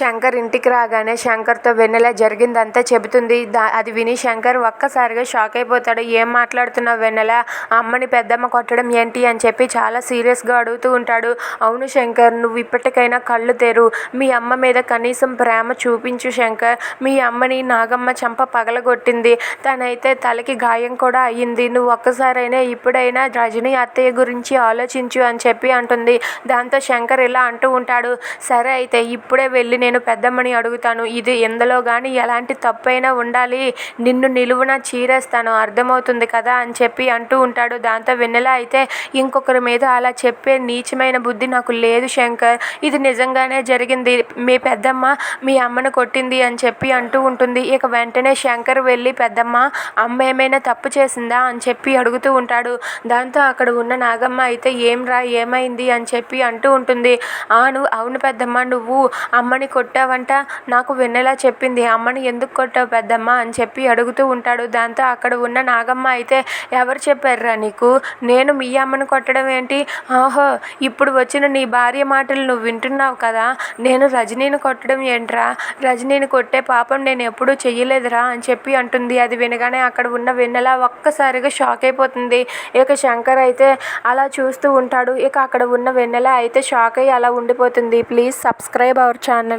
శంకర్ ఇంటికి రాగానే శంకర్తో వెన్నెల జరిగిందంతా చెబుతుంది. దా అది విని శంకర్ ఒక్కసారిగా షాక్ అయిపోతాడు. ఏం మాట్లాడుతున్నావు వెన్నెల? అమ్మని పెద్దమ్మ కొట్టడం ఏంటి? అని చెప్పి చాలా సీరియస్గా అడుగుతూ ఉంటాడు. అవును శంకర్ నువ్వు ఇప్పటికైనా కళ్ళు తెరు. మీ అమ్మ మీద కనీసం ప్రేమ చూపించు శంకర్. మీ అమ్మని నాగమ్మ చంప పగలగొట్టింది. తనైతే తలకి గాయం కూడా అయ్యింది. నువ్వు ఒక్కసారైనా ఇప్పుడైనా రజనీ అత్తయ్య గురించి ఆలోచించు అని చెప్పి అంటుంది. దాంతో శంకర్ ఇలా అంటూ ఉంటాడు. సరే అయితే ఇప్పుడే వెళ్ళి నేను నేను పెద్దమ్మని అడుగుతాను ఇది ఎందులో కానీ ఎలాంటి తప్పైనా ఉండాలి. నిన్ను నిలువున చీరేస్తాను అర్థమవుతుంది కదా అని చెప్పి అంటూ ఉంటాడు. దాంతో వెన్నెల అయితే ఇంకొకరి మీద అలా చెప్పే నీచమైన బుద్ధి నాకు లేదు శంకర్. ఇది నిజంగానే జరిగింది. మీ పెద్దమ్మ మీ అమ్మను కొట్టింది అని చెప్పి అంటూ ఉంటుంది. ఇక వెంటనే శంకర్ వెళ్ళి పెద్దమ్మ అమ్మ ఏమైనా తప్పు చేసిందా? అని చెప్పి అడుగుతూ ఉంటాడు. దాంతో అక్కడ ఉన్న నాగమ్మ అయితే ఏం రా ఏమైంది? అని చెప్పి అంటూ ఉంటుంది. అవును అవును పెద్దమ్మ నువ్వు అమ్మని కొట్టావంట? నాకు వెన్నెలా చెప్పింది? అమ్మని ఎందుకు కొట్టావు పెద్దమ్మ? అని చెప్పి అడుగుతూ ఉంటాడు. దాంతో అక్కడ ఉన్న నాగమ్మ అయితే ఎవరు చెప్పారురా నీకు? నేను మీ అమ్మని కొట్టడం ఏంటి? ఆహో ఇప్పుడు వచ్చిన నీ భార్య మాటలు నువ్వు వింటున్నావు కదా? నేను రజనీని కొట్టడం ఏంట్రా? రజనీని కొట్టే పాపం నేను ఎప్పుడూ చెయ్యలేదురా అని చెప్పి అంటుంది. అది వినగానే అక్కడ ఉన్న వెన్నెల ఒక్కసారిగా షాక్ అయిపోతుంది. ఇక శంకర్ అయితే అలా చూస్తూ ఉంటాడు. ఇక అక్కడ ఉన్న వెన్నెల అయితే షాక్ అయ్యి అలా ఉండిపోతుంది. Please subscribe our channel.